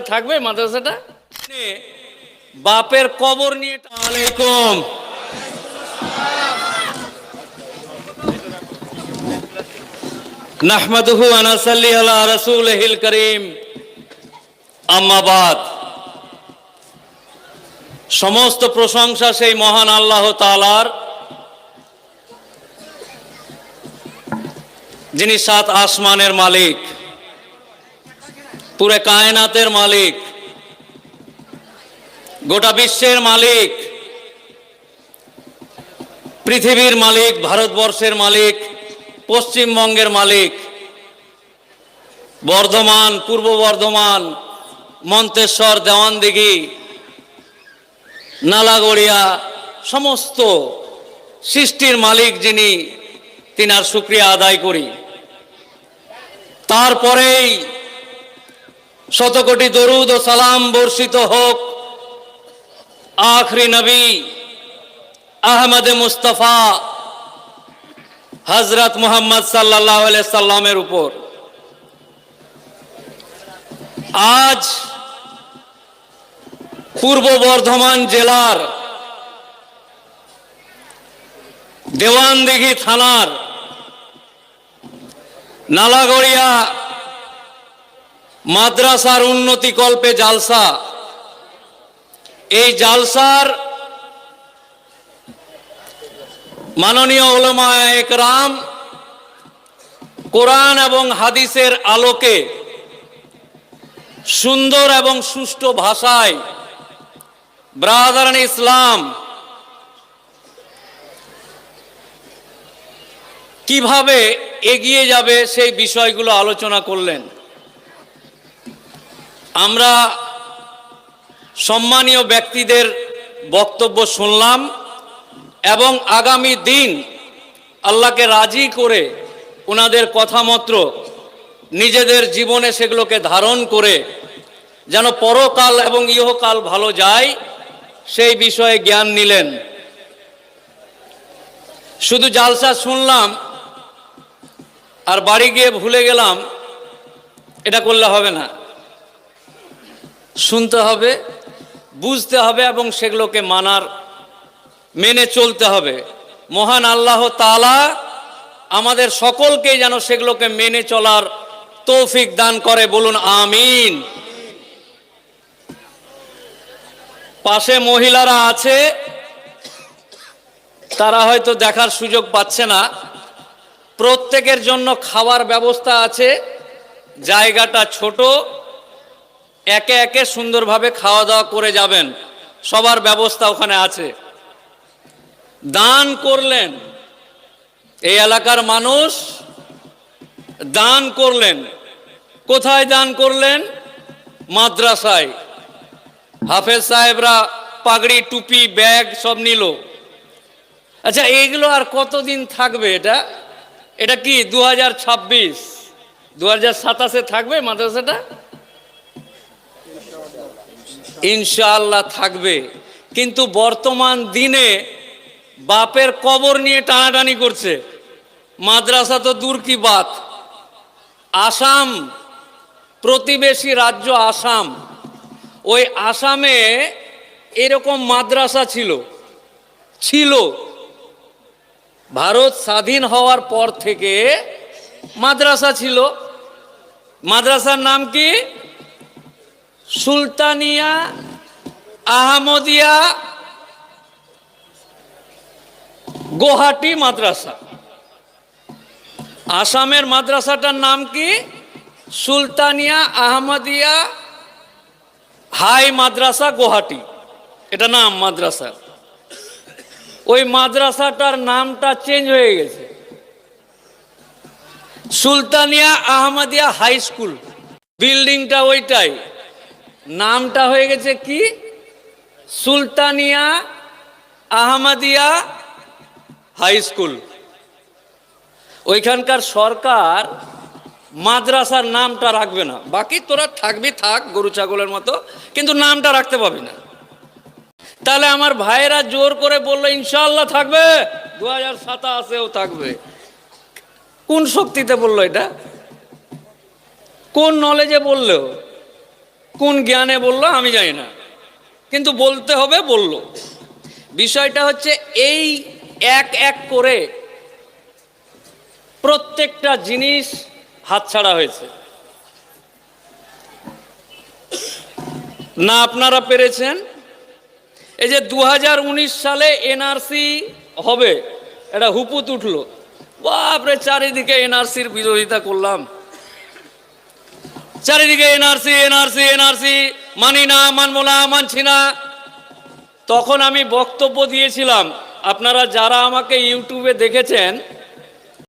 থাকবে মাদ্রাসাটা? বাপের কবর নিয়ে আম্মাবাদ সমস্ত প্রশংসা সেই মহান আল্লাহ তাআলার। যিনি সাত আসমানের মালিক। পুরে কায়নাতের মালিক, গোটা বিশ্বের মালিক, পৃথিবীর মালিক, ভারতবর্ষের মালিক, পশ্চিমবঙ্গের মালিক, বর্ধমান, পূর্ব বর্ধমান, মন্তেশ্বর, দেওয়ানদিঘি, নালাগড়িয়া, সমস্ত সৃষ্টির মালিক যিনি, তিনার শুক্রিয়া আদায় করি। তারপরেই শতকোটি দরুদ ও সালাম বর্ষিত হোক। আখরি নবী আহমদ মুস্তফা হজরত মোহাম্মদ সাল্লাহ সাল্লামের উপর। আজ পূর্ব বর্ধমান জেলার দেওয়ানদিঘি থানার নালাগড়িয়া মাদ্রাসার উন্নতি কল্পে জালসা। এই জালসার মাননীয় ওলমা একরাম কোরআন এবং হাদিসের আলোকে সুন্দর এবং সুষ্ঠু ভাষায় ব্রাদারান ইসলাম কীভাবে এগিয়ে যাবে সেই বিষয়গুলো আলোচনা করলেন। আমরা সম্মানীয় ব্যক্তিদের বক্তব্য শুনলাম এবং আগামী দিন আল্লাহকে রাজি করে ওনাদের কথামত্র নিজেদের জীবনে সেগুলোকে ধারণ করে যেন পরকাল এবং ইহকাল ভালো যায়, সেই বিষয়ে জ্ঞান নিলেন। শুধু জালসা শুনলাম আর বাড়ি গিয়ে ভুলে গেলাম, এটা করলে হবে না। শুনতে হবে, বুঝতে হবে এবং সেগুলোকে মানার, মেনে চলতে হবে। মহান আল্লাহ তালা আমাদের সকলকে যেন সেগুলোকে মেনে চলার তৌফিক দান করে, বলুন আমিন। পাশে মহিলারা আছে, তারা হয়তো দেখার সুযোগ পাচ্ছে না। প্রত্যেকের জন্য খাওয়ার ব্যবস্থা আছে, জায়গাটা ছোট। একে একে সুন্দরভাবে খাওয়া দাওয়া করে যাবেন। সবার ব্যবস্থা ওখানে আছে। দান করলেন। এই এলাকার মানুষ দান করলেন। কোথায় দান করলেন? মাদ্রাসায়। হাফেজ সাহেবরা পাগড়ি, টুপি, ব্যাগ সব নিল। আচ্ছা এইগুলো আর কতদিন থাকবে এটা? এটা কি দু হাজার ছাব্বিশ? দু হাজার সাতাশে থাকবে মাদ্রাসাটা? ইনশাআল্লাহ থাকবে। কিন্তু বর্তমান দিনে বাপের কবর নিয়ে টানাটানি করছে। মাদ্রাসা তো দূর কি বাত। আসাম, প্রতিবেশী রাজ্য আসাম। ওই আসামে এরকম মাদ্রাসা ছিল। ছিল। ভারত স্বাধীন হওয়ার পর থেকে মাদ্রাসা ছিল। মাদ্রাসার নাম কি? সুলতানিয়া, আহমদিয়া, গুয়াহাটি মাদ্রাসা। আসামের মাদ্রাসাটার নাম কি? সুলতানিয়া, আহমদিয়া, হাই মাদ্রাসা, গুয়াহাটি। এটা নাম মাদ্রাসা। ওই মাদ্রাসাটার নামটা চেঞ্জ হয়ে গেছে। Sultania, Ahmadiya high school. বিল্ডিংটা ওইটাই। নামটা হয়ে গেছে কি? Sultania Ahmadiya high school. ওইখানকার সরকার মাদ্রাসার নামটা রাখবে না। বাকি তোরা থাকবি থাক, গরু, ছাগলের মতো, কিন্তু নামটা রাখতে পাবি না। তাহলে আমার ভাইয়েরা জোর করে বলল ইনশাল্লাহ থাকবে। দু হাজার সাতাশেও থাকবে। কোন শক্তিতে বলল এটা? কোন নলেজে বলল? কোন জ্ঞানে বলল, আমি জানি না। কিন্তু বলতে হবে, বলল। বিষয়টা হচ্ছে, এই এক এক করে প্রত্যেকটা জিনিস হাতছাড়া হয়েছে। না আপনারা পেরেছেন? এই যে দু হাজার উনিশ সালে এনআরসি হবে, এটা হুপুত উঠল। বাপরে, চারিদিকে এনআরসির বিরোধিতা করলাম। চারিদিকে এনআরসি এনআরসি এনআরসি। মানি না, মানবো না, মানছি না। তখন আমি বক্তব্য দিয়েছিলাম। আপনারা যারা আমাকে ইউটিউবে দেখেছেন